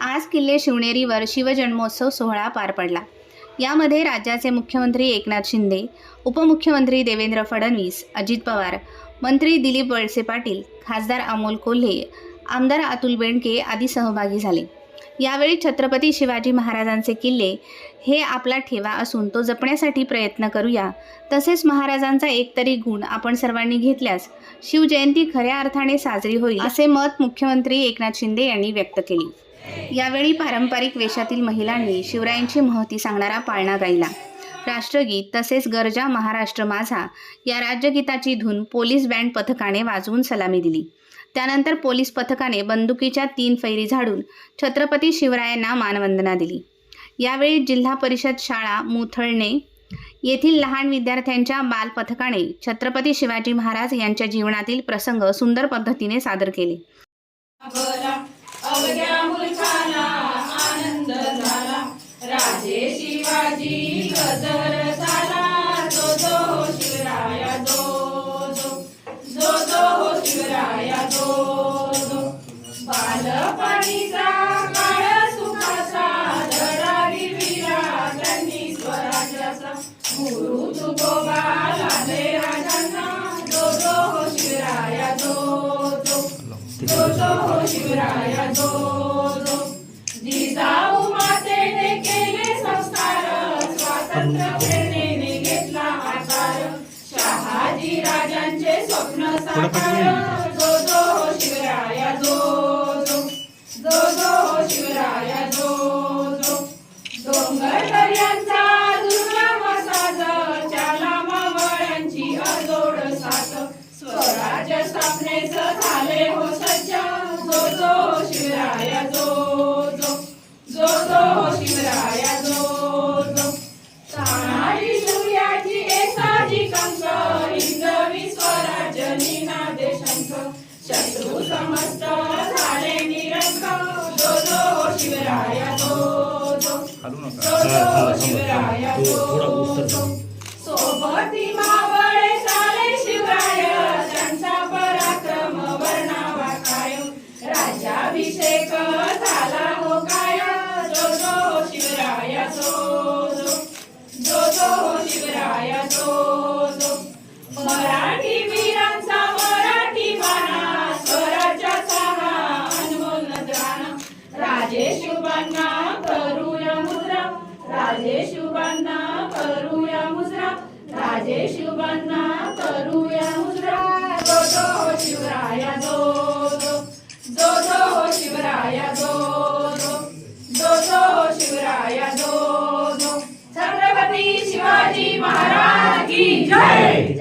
आज किल्ले शिवनेरीवर शिवजन्मोत्सव सोहळा पार पडला. यामध्ये राज्याचे मुख्यमंत्री एकनाथ शिंदे उपमुख्यमंत्री देवेंद्र फडणवीस अजित पवार मंत्री दिलीप वळसे पाटील खासदार अमोल कोल्हे आमदार अतुल बेंडके आदी सहभागी झाले. यावेळी छत्रपती शिवाजी महाराजांचे किल्ले हे आपला ठेवा असून तो जपण्यासाठी प्रयत्न करूया. तसेच महाराजांचा एकतरी गुण आपण सर्वांनी घेतल्यास शिवजयंती खऱ्या अर्थाने साजरी होईल असे मत मुख्यमंत्री एकनाथ शिंदे यांनी व्यक्त केले. यावेळी पारंपरिक वेशातील महिलांनी शिवरायांची महती सांगणारा पाळणा गायला. राष्ट्रगीत तसेच गरजा महाराष्ट्र माझा या राज्यगीताची धून पोलीस बँड पथकाने वाजवून सलामी दिली. त्यानंतर पोलीस पथकाने बंदुकीच्या तीन फैरी झाडून छत्रपती शिवरायांना मानवंदना दिली. यावेळी जिल्हा परिषद शाळा मुथळणे येथील लहान विद्यार्थ्यांच्या बाल पथकाने छत्रपती शिवाजी महाराज यांच्या जीवनातील प्रसंग सुंदर पद्धतीने सादर केले. शिवाजी गजर झाला जो जो शिवराया जो जो जो जो शिवराया जो जो. बालपणीचा काळ सुखाचा त्यांनी स्वराज्याचा. गुरु तुकोबा राजांना जो जो शिवराया जो जो. जो जो शिवराया जो स्वराज्य स्थापनेच झाले हो सज्ज जो जो शिवराया समस्त झाले निरंक जो जो शिवराया जो जो जो जो शिवराया सोबती मावळे सारे शिवराय त्यांचा पराक्रम वर्णावा काय राज्याभिषेक झाला हो काय जो जो शिवराय जो जो जो शिवराय शिवराया जो जो मराठी राजेशुभांना करूया मुजरा राजेशुभांना करूया मुजरा राजेशुभांना करूया मुजरा जो जो शिवराया जो जो. जो शिवराया जो जो. जो जो शिवराया जो. छत्रपती शिवाजी महाराज की जय!